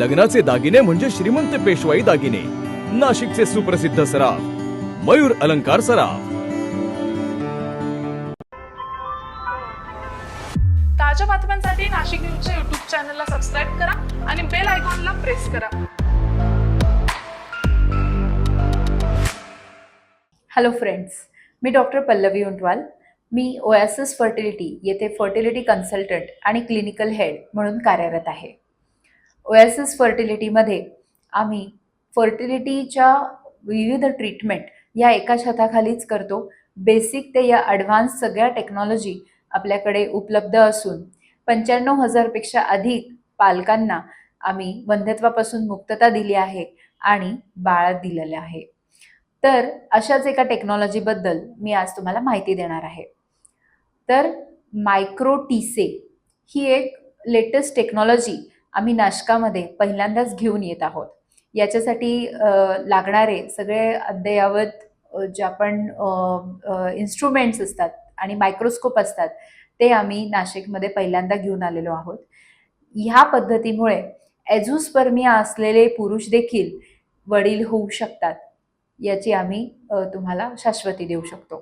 लग्नाचे दागिने म्हणजे श्रीमंत पेशवाई दागिने. नाशिकचे सुप्रसिद्ध सराफ मयूर अलंकार सराफ. ताज्या बातम्यांसाठी नाशिक न्यूजच्या युट्यूब चॅनलला सबस्क्राईब करा आणि बेल आयकॉनला प्रेस करा. हॅलो फ्रेंड्स मी डॉक्टर पल्लवी उंटवाल. मी ओॲसिस फर्टिलिटी येथे फर्टिलिटी कन्सल्टंट आणि क्लिनिकल हेड म्हणून कार्यरत आहे. ओॲसिस फर्टिलिटीमध्ये आम्ही फर्टिलिटीच्या विविध ट्रीटमेंट या एका छताखालीच करतो. बेसिक ते या ॲडव्हान्स सगळ्या टेक्नॉलॉजी आपल्याकडे उपलब्ध असून पंच्याण्णव हजारपेक्षा अधिक पालकांना आम्ही वंध्यत्वापासून मुक्तता दिली आहे आणि बाळ दिलेलं आहे. तर अशाच एका टेक्नॉलॉजीबद्दल मी आज तुम्हाला माहिती देणार आहे. तर मायक्रो टीसे ही एक लेटेस्ट टेक्नॉलॉजी आम्ही नाशकामध्ये पहिल्यांदाच घेऊन येत आहोत. याच्यासाठी लागणारे सगळे अद्ययावत जे आपण इन्स्ट्रुमेंट्स असतात आणि मायक्रोस्कोप असतात ते आम्ही नाशिकमध्ये पहिल्यांदा घेऊन आलेलो आहोत. ह्या पद्धतीमुळे एझुस्पर्मिया असलेले पुरुष देखील वडील होऊ शकतात याची आम्ही तुम्हाला शाश्वती देऊ शकतो.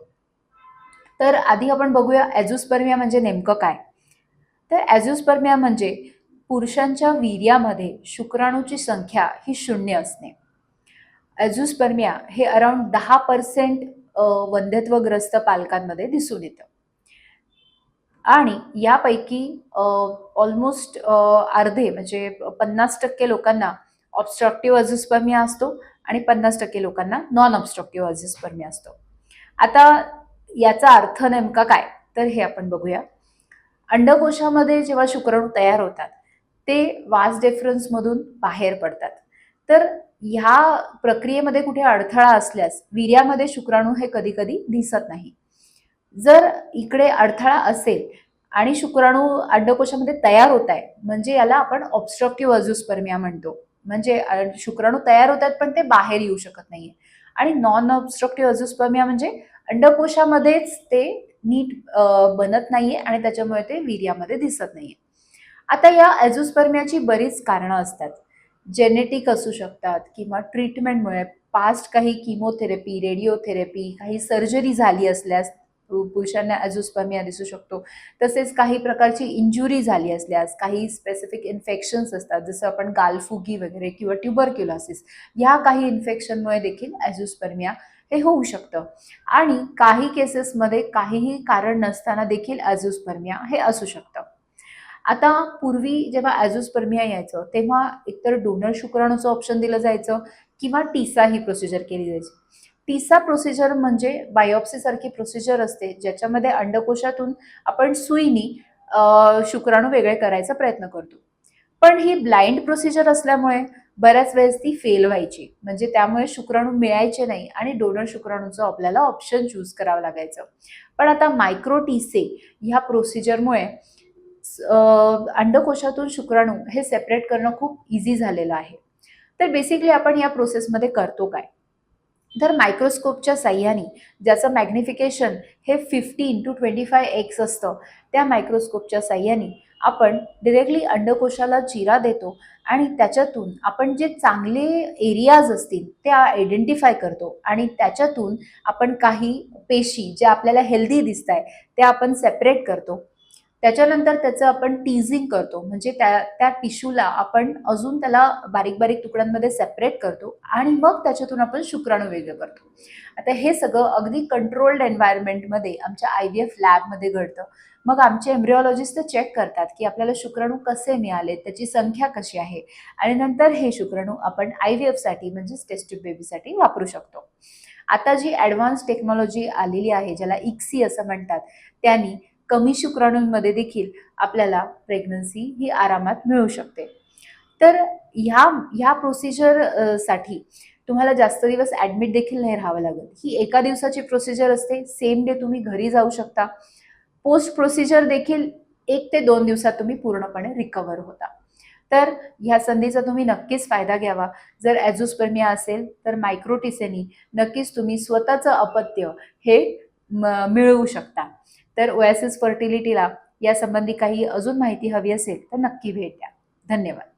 तर आधी आपण बघूया ॲझोस्पर्मिया म्हणजे नेमकं काय? तर ॲझोस्पर्मिया म्हणजे पुरुषांच्या वीर्यामध्ये शुक्राणूची संख्या ही शून्य असणे. ॲझोस्पर्मिया हे अराउंड दहा पर्सेंट वंध्यत्वग्रस्त पालकांमध्ये दिसून येतं. आणि यापैकी ऑलमोस्ट अर्धे म्हणजे पन्नास टक्के लोकांना ऑब्स्ट्रक्टिव्ह अझुस्पर्मिया असतो आणि पन्नास टक्के लोकांना नॉन ऑब्स्ट्रक्टिव्ह अझोस्पर्मिया असतो. आता याचा अर्थ नेमका काय? तर हे आपण बघूया. अंडकोशामध्ये जेव्हा शुक्राणू तयार होतात ते वास डेफरन्समधून बाहेर पडतात. तर ह्या प्रक्रियेमध्ये कुठे अडथळा असल्यास वीर्यामध्ये शुक्राणू हे कधी कधी दिसत नाही. जर इकडे अडथळा असेल आणि शुक्राणू अंडकोशामध्ये तयार होत आहे म्हणजे याला आपण ऑब्स्ट्रक्टिव्ह अझोस्पर्मिया म्हणतो. म्हणजे शुक्राणू तयार होतात पण ते बाहेर येऊ शकत नाहीये. आणि नॉन ऑब्स्ट्रक्टिव्ह अझोस्पर्मिया म्हणजे अंडकोशामध्येच ते नीट बनत नाहीये आणि त्याच्यामुळे ते वीर्यामध्ये दिसत नाहीये. आता या ॲझोस्पर्मियाची बरीच कारणं असतात. जेनेटिक असू शकतात किंवा ट्रीटमेंटमुळे पास्ट काही किमोथेरपी रेडिओथेरपी काही सर्जरी झाली असल्यास पुरुषांना ॲझोस्पर्मिया दिसू शकतो. तसेच काही प्रकारची इंजुरी झाली असल्यास काही स्पेसिफिक इन्फेक्शन्स असतात जसं आपण गालफुगी वगैरे किंवा ट्युबरक्युलॉसिस ह्या काही इन्फेक्शनमुळे देखील ॲझोस्पर्मिया हे होऊ शकतं. आणि काही केसेसमध्ये काहीही कारण नसताना देखील ॲझोस्पर्मिया हे असू शकतं. आता पूर्वी जेव्हा ॲझोस्पर्मिया यायचं तेव्हा एकतर डोनर शुक्राणूचं ऑप्शन दिलं जायचं किंवा टीसा ही प्रोसिजर केली जायची. टीसा प्रोसिजर म्हणजे बायोप्सीसारखी प्रोसिजर असते ज्याच्यामध्ये अंडकोशातून आपण सुईनी शुक्राणू वेगळे करायचा प्रयत्न करतो. पण ही ब्लाइंड प्रोसिजर असल्यामुळे बऱ्याच वेळेस ती फेल व्हायची. म्हणजे त्यामुळे शुक्राणू मिळायचे नाही आणि डोनर शुक्राणूचं आपल्याला ऑप्शन चूज करावं लागायचं. पण आता मायक्रो टीसे ह्या प्रोसिजरमुळे अंडकोशातून शुक्राणू हे सेपरेट करणं खूप इझी झालेलं आहे. तर बेसिकली आपण या प्रोसेसमध्ये करतो काय? तर मायक्रोस्कोपच्या साह्याने ज्याचं मॅग्निफिकेशन हे fifty into twenty five X असतं त्या मायक्रोस्कोपच्या साह्याने आपण डिरेक्टली अंडकोशाला चिरा देतो आणि त्याच्यातून आपण जे चांगले एरियाज असतील ते आयडेंटिफाय करतो आणि त्याच्यातून आपण काही पेशी ज्या आपल्याला हेल्दी दिसत आहे त्या आपण सेपरेट करतो. त्याच्यानंतर त्याचं आपण टीझिंग करतो. म्हणजे त्या त्या टिश्यूला आपण अजून त्याला बारीक बारीक तुकड्यांमध्ये सेपरेट करतो आणि मग त्याच्यातून आपण शुक्राणू वेगळं करतो. आता हे सगळं अगदी कंट्रोल्ड एन्व्हायरमेंटमध्ये आमच्या आय व्ही एफ लॅबमध्ये घडतं. मग आमचे एम्ब्रिओलॉजिस्ट चेक करतात की आपल्याला शुक्राणू कसे मिळाले त्याची संख्या कशी आहे आणि नंतर हे शुक्राणू आपण आय व्ही एफसाठी म्हणजेच टेस्ट बेबीसाठी वापरू शकतो. आता जी ॲडव्हान्स टेक्नॉलॉजी आलेली आहे ज्याला इक्सी असं म्हणतात त्यांनी कमी शुक्राणूंमध्ये देखील आपल्याला प्रेग्नन्सी ही आरामात मिळू शकते. तर ह्या ह्या प्रोसिजरसाठी तुम्हाला जास्त दिवस ॲडमिट देखील नाही राहावं लागेल ही एका दिवसाची प्रोसिजर असते. सेम डे तुम्ही घरी जाऊ शकता. पोस्ट प्रोसिजर देखील एक ते दोन दिवसात तुम्ही पूर्णपणे रिकवर होता. तर ह्या संधीचा तुम्ही नक्कीच फायदा घ्यावा. जर ॲझोस्पर्मिया असेल तर मायक्रोटिसेनी नक्कीच तुम्ही स्वतःचं अपत्य हे मिळवू शकता. तर ओएसएस फर्टिलिटीला यासंबंधी काही अजून माहिती हवी असेल तर नक्की भेट द्या. धन्यवाद.